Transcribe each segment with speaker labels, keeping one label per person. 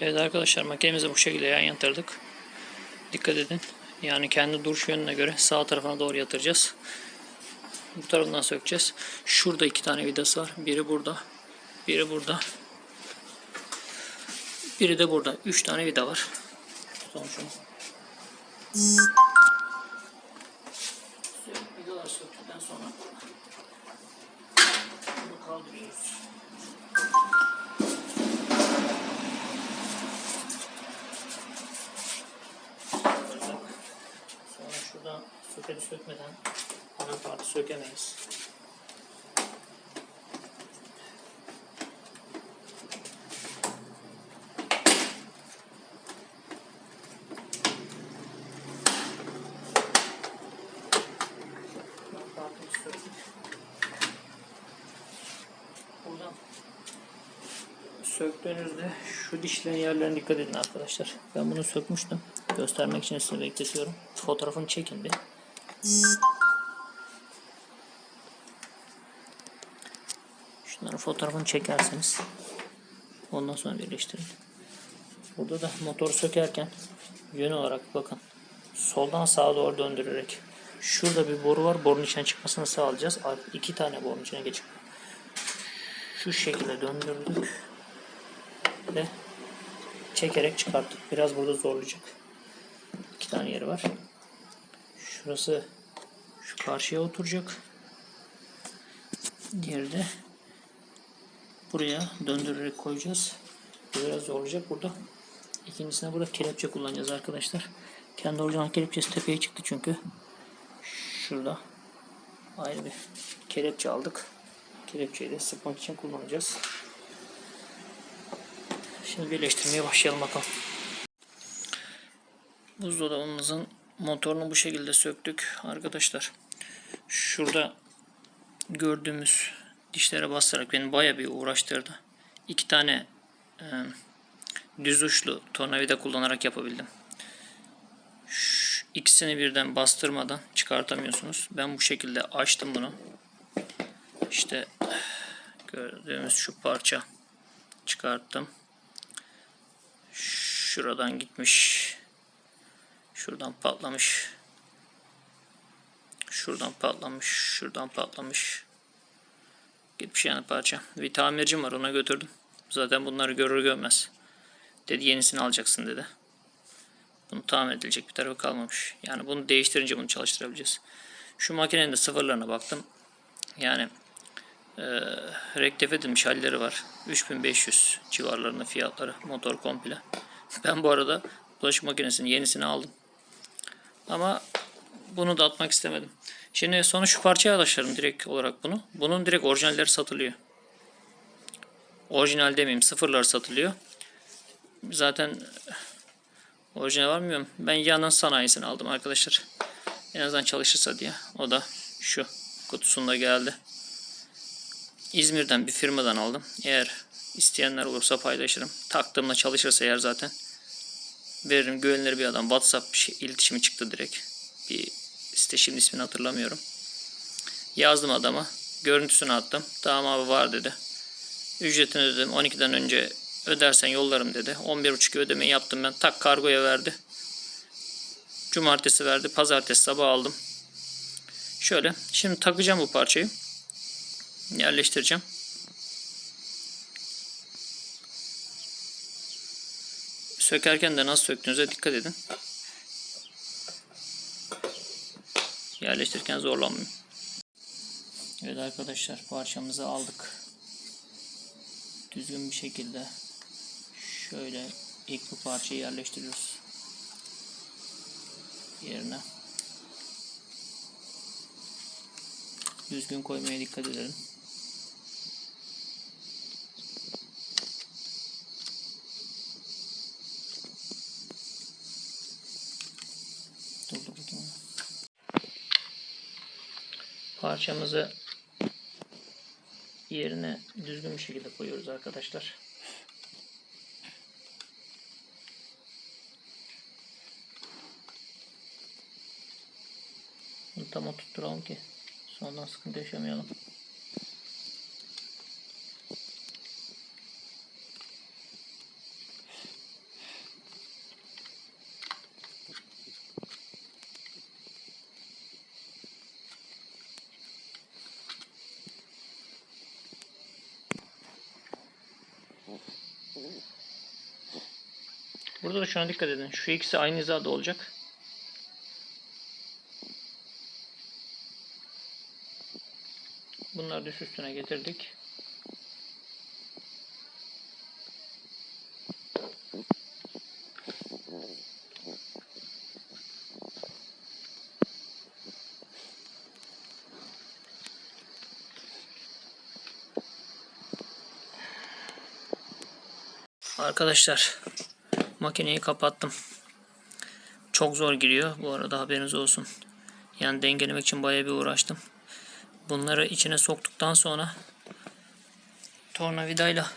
Speaker 1: Evet arkadaşlar makinemizi bu şekilde yan yatırdık. Dikkat edin. Yani kendi duruş yönüne göre sağ tarafına doğru yatıracağız. Bu tarafından sökeceğiz. Şurada iki tane vidası var. Biri burada. Biri burada. Biri de burada. Üç tane vida var. Tutalım şunu. Vidalar söktükten. Sonra şuradan sökmeden anakartı sökemeyiz. Anakartı söktük. Buradan söktüğünüzde şu dişlerin yerlerine dikkat edin arkadaşlar. Ben bunu sökmüştüm. Göstermek için size bekletiyorum. Fotoğrafını çekin bir. Şunların fotoğrafını çekerseniz ondan sonra birleştirin. Burada da motoru sökerken yön olarak bakın. Soldan sağa doğru döndürerek şurada bir boru var. Borunun içine çıkmasını sağlayacağız. İki tane borunun içine geçip şu şekilde döndürdük ve çekerek çıkarttık. Biraz burada zorlayacak. İki tane yeri var. Şurası şu karşıya oturacak. Diğeri de buraya döndürerek koyacağız. Biraz zorlayacak burada. İkincisine burada kelepçe kullanacağız arkadaşlar. Kendi orijinal kelepçesi tepeye çıktı çünkü. Şurada ayrı bir kelepçe aldık. Kelepçeyi de sıkmak için kullanacağız. Şimdi birleştirmeye başlayalım bakalım. Buzdolabımızın motorunu bu şekilde söktük arkadaşlar. Şurada gördüğümüz dişlere basarak beni baya bir uğraştırdı. İki tane e, düz uçlu tornavida kullanarak yapabildim. Şu ikisini birden bastırmadan çıkartamıyorsunuz. Ben bu şekilde açtım bunu. İşte gördüğümüz şu parça çıkarttım. Şuradan gitmiş. Şuradan patlamış. Şuradan patlamış. Şuradan patlamış. Gitmiş yani parça. Bir tamircim var ona götürdüm. Zaten bunları görür görmez. Dedi yenisini alacaksın dedi. Bunu tamir edilecek bir tarafı kalmamış. Yani bunu değiştirince bunu çalıştırabileceğiz. Şu makinenin de sıfırlarına baktım. Yani e, rektif edilmiş halleri var. 3500 civarlarında fiyatları motor komple. Ben bu arada bulaşık makinesinin yenisini aldım. Ama bunu da atmak istemedim. Şimdi sonra şu parçaya taşırım direkt olarak bunu. Bunun direkt orijinalleri satılıyor. Orijinal demeyeyim sıfırlar satılıyor. Zaten orijinal var mı bilmiyorum. Ben yanın sanayisini aldım arkadaşlar. En azından çalışırsa diye. O da şu kutusunda geldi. İzmir'den bir firmadan aldım. Eğer isteyenler olursa paylaşırım. Taktığımda çalışırsa eğer zaten veririm. Güvenilir bir adam. WhatsApp şey, iletişimi çıktı direkt. Bir site şimdi ismini hatırlamıyorum. Yazdım adama. Görüntüsünü attım. Tamam abi var dedi. Ücretini ödedim. 12'den önce ödersen yollarım dedi. 11.30 ödemeyi yaptım ben. Tak kargoya verdi. Cumartesi verdi. Pazartesi sabah aldım. Şöyle. Şimdi takacağım bu parçayı yerleştireceğim. Sökerken de nasıl söktüğünüze dikkat edin. Yerleştirirken zorlanmayın. Evet arkadaşlar parçamızı aldık. Düzgün bir şekilde şöyle ilk bu parçayı yerleştiriyoruz. Yerine. Düzgün koymaya dikkat edelim. Parçamızı yerine düzgün bir şekilde koyuyoruz arkadaşlar. Bunu tam oturtturalım ki sonradan sıkıntı yaşamayalım. Burada da şuna dikkat edin. Şu ikisi aynı hizada olacak. Bunları düş üstüne getirdik. Arkadaşlar makineyi kapattım. Çok zor giriyor. Bu arada haberiniz olsun. Yani dengelemek için bayağı bir uğraştım. Bunları içine soktuktan sonra tornavidayla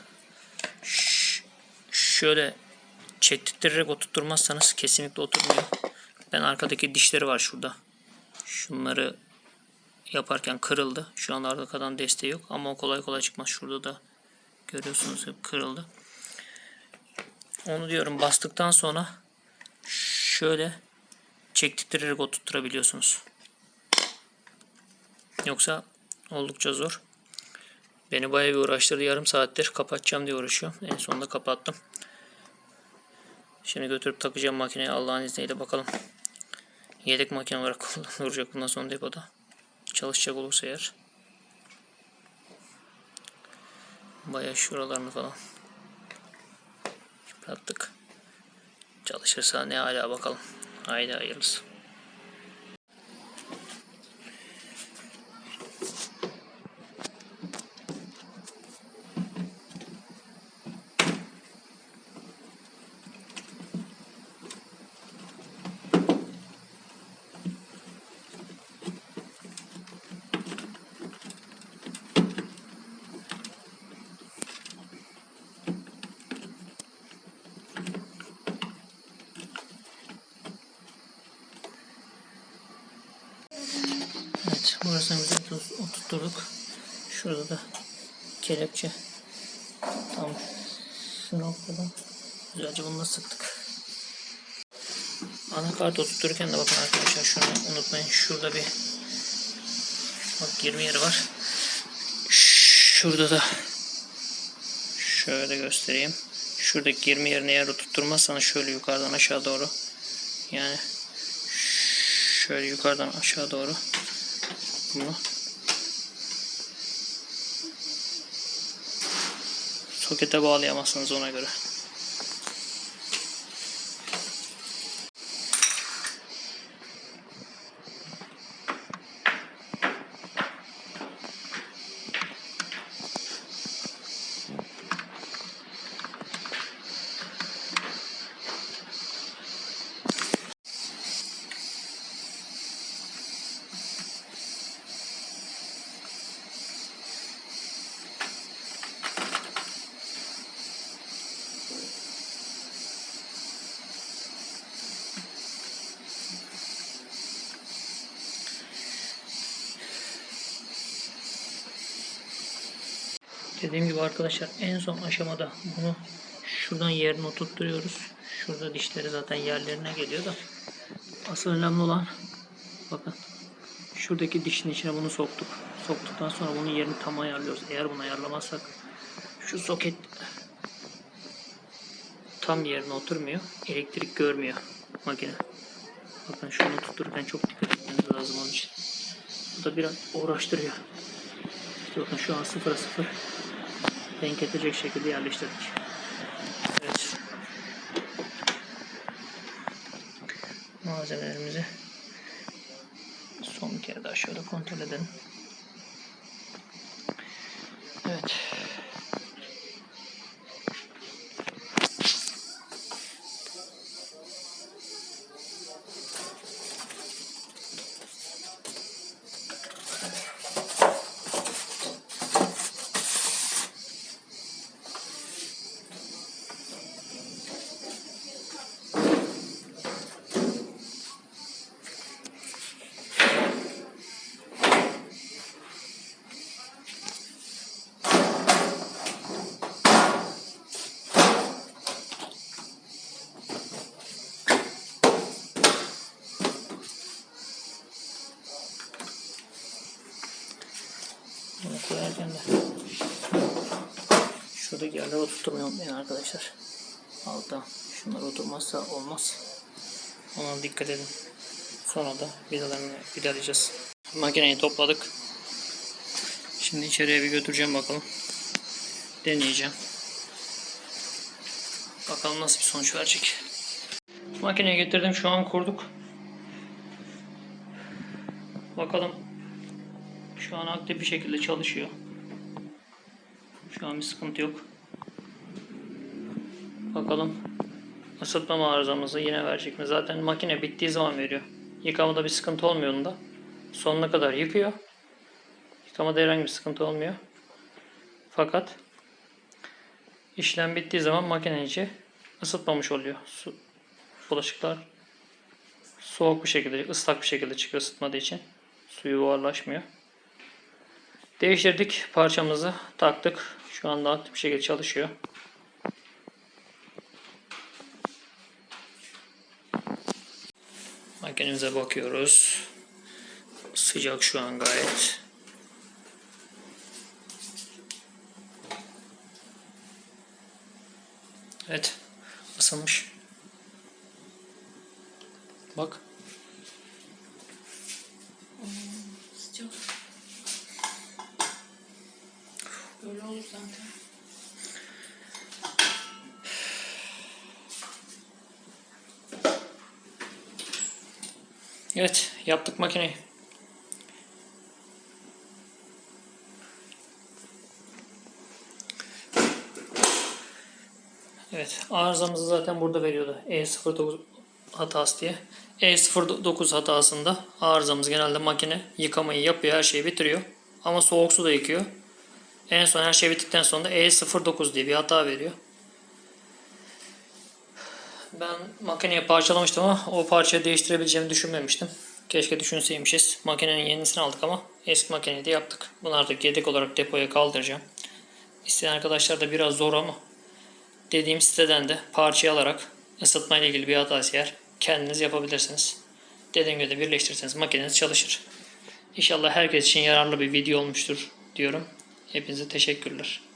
Speaker 1: şöyle çektirerek oturtmazsanız kesinlikle oturmuyor. Ben arkadaki dişleri var şurada. Şunları yaparken kırıldı. Şu an arkadan desteği yok ama o kolay kolay çıkmaz. Şurada da görüyorsunuz hep kırıldı. Onu diyorum bastıktan sonra şöyle çektirerek oturtturabiliyorsunuz. Yoksa oldukça zor. Beni bayağı bir uğraştırdı. Yarım saattir kapatacağım diye uğraşıyorum. En sonunda kapattım. Şimdi götürüp takacağım makineye Allah'ın izniyle bakalım. Yedek makine olarak kullanılacak bundan sonra depoda. Çalışacak olursa eğer. Bayağı şuralarını falan Çalışırsa ne hala bakalım. Haydi hayırlısı. Evet, burasını oturtturduk. Şurada da kelepçe tam şu noktada güzelce bunu da sıktık. Anakart oturturken de bakın arkadaşlar şunu unutmayın. Şurada bir bak 20 yeri var. Şurada da şöyle göstereyim. Şuradaki 20 yerine eğer oturtturmazsanız şöyle yukarıdan aşağı doğru yani şöyle yukarıdan aşağı doğru bunu sokete bağlayamazsınız ona göre. Dediğim gibi arkadaşlar en son aşamada bunu şuradan yerine oturtturuyoruz. Şurada dişleri zaten yerlerine geliyor da asıl önemli olan bakın şuradaki dişin içine bunu soktuk. Soktuktan sonra bunun yerini tam ayarlıyoruz. Eğer bunu ayarlamazsak şu soket tam yerine oturmuyor. Elektrik görmüyor makine. Bakın şunu tuttururken çok dikkat etmeniz lazım onun için. Bu da biraz uğraştırıyor. İşte bakın şu an sıfıra sıfır denk edecek şekilde yerleştirdik. Evet. Malzemelerimizi son bir kere daha şöyle kontrol edelim. Evet. Bunu koyarken de yerlere oturtmayı unutmayın arkadaşlar. Altta Şunlar oturmazsa olmaz. Ona dikkat edin. Sonra da vidalarını vidalayacağız. Makineyi topladık. Şimdi içeriye bir götüreceğim bakalım. Deneyeceğim. Bakalım nasıl bir sonuç verecek. Makineye getirdim. Şu an kurduk. Bakalım. Şu an aktif bir şekilde çalışıyor. Şu an bir sıkıntı yok. Bakalım ısıtma arızamızı yine verecek mi? Zaten makine bittiği zaman veriyor. Yıkamada bir sıkıntı olmuyor onda. Sonuna kadar yıkıyor. Yıkamada herhangi bir sıkıntı olmuyor. Fakat işlem bittiği zaman makinenin içi ısıtmamış oluyor. Su, bulaşıklar soğuk bir şekilde, ıslak bir şekilde çıkıyor ısıtmadığı için. Suyu buharlaşmıyor. Değiştirdik parçamızı, taktık. Şu anda aktif bir şekilde çalışıyor. Makinemize bakıyoruz. Sıcak şu an gayet. Evet. ısınmış. Bak.
Speaker 2: Sıcak. Böyle olur zaten.
Speaker 1: Evet. Yaptık makineyi. Evet. Arızamızı zaten burada veriyordu. E09 hatası diye. E09 hatasında arızamız genelde makine yıkamayı yapıyor. Her şeyi bitiriyor. Ama soğuk su da yıkıyor. En son her şey bittikten sonra da E09 diye bir hata veriyor. Ben makineyi parçalamıştım ama o parçayı değiştirebileceğimi düşünmemiştim. Keşke düşünseymişiz. Makinenin yenisini aldık ama eski makineyi de yaptık. Bunu artık yedek olarak depoya kaldıracağım. İsteyen arkadaşlar da biraz zor ama dediğim siteden de parçayı alarak ısıtma ile ilgili bir hatası yer kendiniz yapabilirsiniz. Dediğim gibi de birleştirirseniz makineniz çalışır. İnşallah herkes için yararlı bir video olmuştur diyorum. Hepinize teşekkürler.